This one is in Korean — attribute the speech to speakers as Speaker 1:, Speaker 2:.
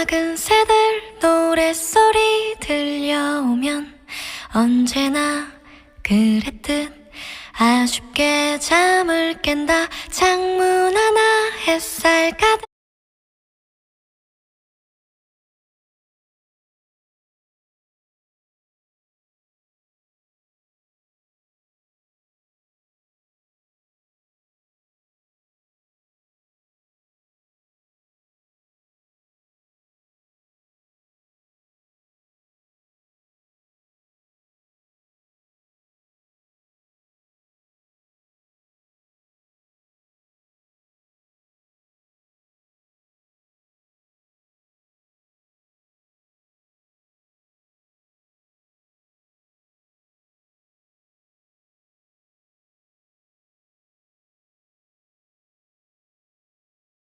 Speaker 1: 작은 새들 노랫소리 들려오면 언제나 그랬듯 아쉽게 잠을 깬다. 창문 하나 햇살 가득